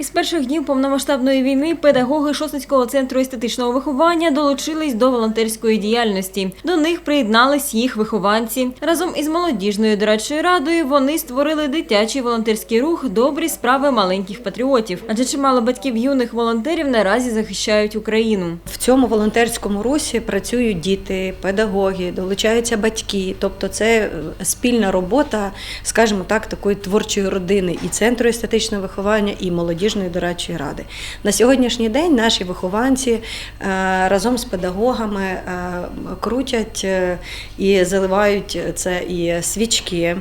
Із перших днів повномасштабної війни педагоги Шосницького центру естетичного виховання долучились до волонтерської діяльності. До них приєднались їх вихованці. Разом із молодіжною дорадчою радою вони створили дитячий волонтерський рух Добрі справи маленьких патріотів. Адже чимало батьків юних волонтерів наразі захищають Україну. В цьому волонтерському русі працюють діти, педагоги, долучаються батьки. Тобто це е, спільна робота, скажімо так, такої творчої родини і центру естетичного виховання, і молодіжної дорадчої ради. На сьогоднішній день наші вихованці е, разом з педагогами е, крутять е, і заливають це і свічки.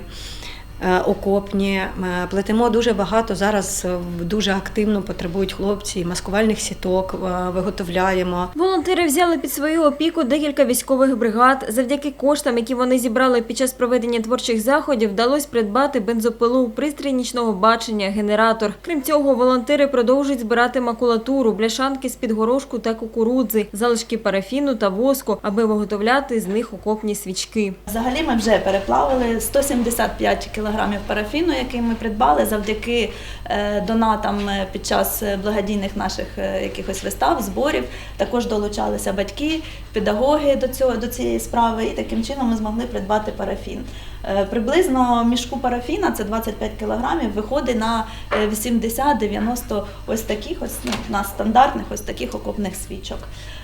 Е, Окопні Е, плетемо дуже багато зараз. е, Дуже активно потребують хлопці маскувальних сіток. Виготовляємо. Волонтери взяли під свою опіку декілька військових бригад. Завдяки коштам, які вони зібрали під час проведення творчих заходів, вдалося придбати бензопилу, пристрій нічного бачення, генератор. Крім цього, волонтери продовжують збирати макулатуру, бляшанки з під горошку та кукурудзи, залишки парафіну та воску, аби виготовляти з них окопні свічки. Взагалі ми вже переплавили 175 кілограмів парафіну, який ми придбали завдяки е, донатам е, під час е, благодійних наших якихось вистав, зборів. Також долучалися батьки, педагоги до цього до цієї справи, і таким чином ми змогли придбати парафін. Е, Приблизно мішку парафіна, це 25 кілограмів, виходить на е, 80-90 ось таких ось ну, на стандартних ось таких окопних свічок.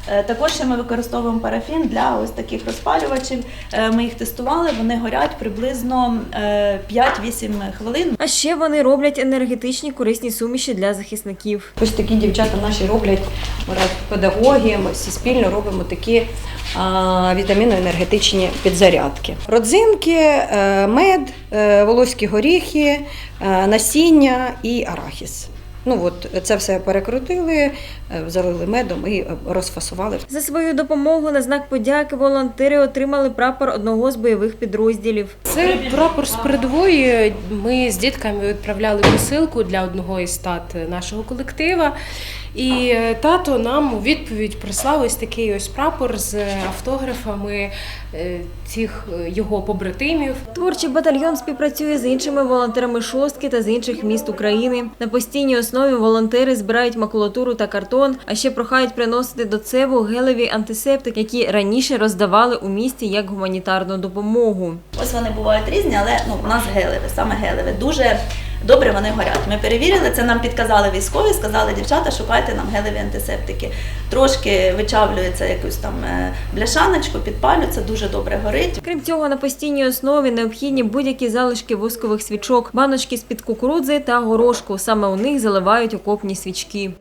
Е, Також ще ми використовуємо парафін для ось таких розпалювачів. Е, Ми їх тестували, вони горять приблизно е, 5-8 хвилин. А ще вони роблять енергетичні корисні суміші для захисників. Ось такі дівчата наші роблять педагоги. Ми всі спільно робимо такі а, вітамінно-енергетичні підзарядки. Родзинки, е, мед, е, волоські горіхи, е, насіння і арахіс. Ну от це все перекрутили, е, залили медом і е, розфасували. За свою допомогу на знак подяки волонтери отримали прапор одного з бойових підрозділів. Це прапор з передової. Ми з дітками відправляли посилку для одного із тат нашого колектива. І е, тато нам у відповідь прислав ось такий ось прапор з автографами цих його побратимів. Творчий батальйон співпрацює з іншими волонтерами шостки та з інших міст України. На постійній основі волонтери збирають макулатуру та картон, а ще прохають приносити до цеву гелеві антисептики, які раніше роздавали у місті як гуманітарну допомогу. Ось вони бувають різні, але ну, у нас гелеві, саме гелеві. Дуже добре вони горять. Ми перевірили, це нам підказали військові, сказали, дівчата, шукайте нам гелеві антисептики. Трошки вичавлюється якусь там е, бляшаночку, підпалюється, дуже добре горить. Крім цього, на постійній основі необхідні будь-які залишки воскових свічок, баночки з-під кукурудзи та горошку. Саме у них заливають окопні свічки.